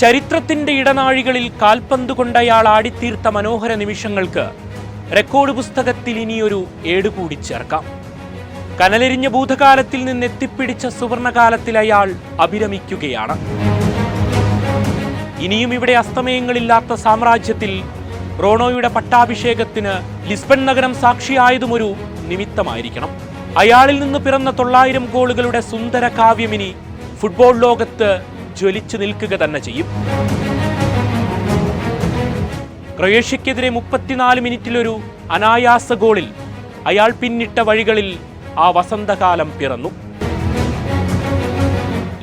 ചരിത്രത്തിന്റെ ഇടനാഴികളിൽ കാൽപന്ത് കൊണ്ടയാൾ ആടിത്തീർത്ത മനോഹര നിമിഷങ്ങൾക്ക് റെക്കോർഡ് പുസ്തകത്തിൽ ഇനിയൊരു ഏടുകൂടി ചേർക്കാം. കനലെരിഞ്ഞ ഭൂതകാലത്തിൽ നിന്ന് എത്തിപ്പിടിച്ച സുവർണകാലത്തിൽ അയാൾ അഭിരമിക്കുകയാണ്. ഇനിയും ഇവിടെ അസ്തമയങ്ങളില്ലാത്ത സാമ്രാജ്യത്തിൽ റോണോയുടെ പട്ടാഭിഷേകത്തിന് ലിസ്ബൺ നഗരം സാക്ഷിയായതും ഒരു നിമിത്തമായിരിക്കണം. അയാളിൽ നിന്ന് പിറന്ന തൊള്ളായിരം ഗോളുകളുടെ സുന്ദര കാവ്യമിനി ഫുട്ബോൾ ലോകത്ത് ജ്വലിച്ചു നിൽക്കുക തന്നെ ചെയ്യും. ക്രൊയേഷ്യക്കെതിരെ മുപ്പത്തിനാല് മിനിറ്റിലൊരു അനായാസ ഗോളിൽ അയാൾ പിന്നിട്ട വഴികളിൽ ആ വസന്തകാലം പിറന്നു.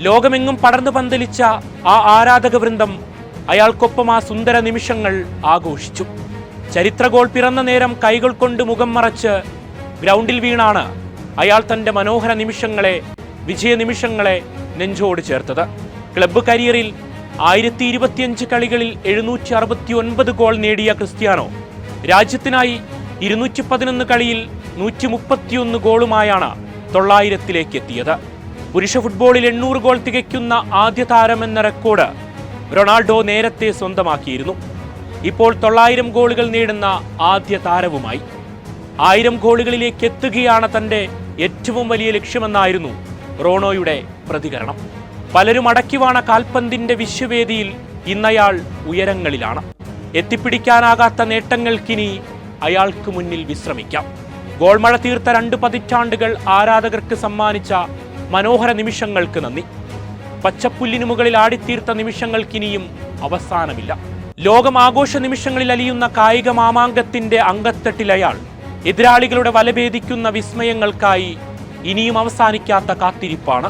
ലോകമെങ്ങും പടർന്നു പന്തലിച്ച ആ ആരാധക വൃന്ദം അയാൾക്കൊപ്പം ആ സുന്ദര നിമിഷങ്ങൾ ആഘോഷിച്ചു. ചരിത്ര ഗോൾ പിറന്ന നേരം കൈകൾ കൊണ്ട് മുഖം മറച്ച് ഗ്രൗണ്ടിൽ വീണാണ് അയാൾ തന്റെ മനോഹര നിമിഷങ്ങളെ വിജയ നിമിഷങ്ങളെ നെഞ്ചോട് ചേർത്തത്. ക്ലബ്ബ് കരിയറിൽ ആയിരത്തി ഇരുപത്തിയഞ്ച് കളികളിൽ എഴുന്നൂറ്റി അറുപത്തി ഒൻപത് ഗോൾ നേടിയ ക്രിസ്ത്യാനോ രാജ്യത്തിനായി ഇരുന്നൂറ്റി പതിനൊന്ന് കളിയിൽ നൂറ്റി മുപ്പത്തിയൊന്ന് ഗോളുമായാണ് തൊള്ളായിരത്തിലേക്ക് എത്തിയത് പുരുഷ ഫുട്ബോളിൽ എണ്ണൂറ് ഗോൾ തികയ്ക്കുന്ന ആദ്യ താരമെന്ന റെക്കോർഡ് റൊണാൾഡോ നേരത്തെ സ്വന്തമാക്കിയിരുന്നു. ഇപ്പോൾ തൊള്ളായിരം ഗോളുകൾ നേടുന്ന ആദ്യ താരവുമായി. ആയിരം ഗോളുകളിലേക്ക് എത്തുകയാണ് തന്റെ ഏറ്റവും വലിയ ലക്ഷ്യമെന്നായിരുന്നു റോണോയുടെ പ്രതികരണം. പലരും അടക്കിവാണ കാൽപന്തിന്റെ വിശ്വവേദിയിൽ ഇന്നയാൾ ഉയരങ്ങളിലാണ്. എത്തിപ്പിടിക്കാനാകാത്ത നേട്ടങ്ങൾക്കിനി അയാൾക്ക് മുന്നിൽ വിശ്രമിക്കാം. ഗോൾമഴ തീർത്ത രണ്ട് പതിറ്റാണ്ടുകൾ ആരാധകർക്ക് സമ്മാനിച്ച മനോഹര നിമിഷങ്ങൾക്ക് നന്ദി. പച്ചപ്പുല്ലിനു മുകളിൽ ആടിത്തീർത്ത നിമിഷങ്ങൾക്കിനിയും അവസാനമില്ല. ലോകം ആഘോഷ നിമിഷങ്ങളിൽ അലിയുന്ന കായിക മാമാങ്കത്തിന്റെ അങ്കത്തട്ടിൽ അയാൾ. എതിരാളികളുടെ വലഭേദിക്കുന്ന വിസ്മയങ്ങൾക്കായി ഇനിയും അവസാനിക്കാത്ത കാത്തിരിപ്പാണ്.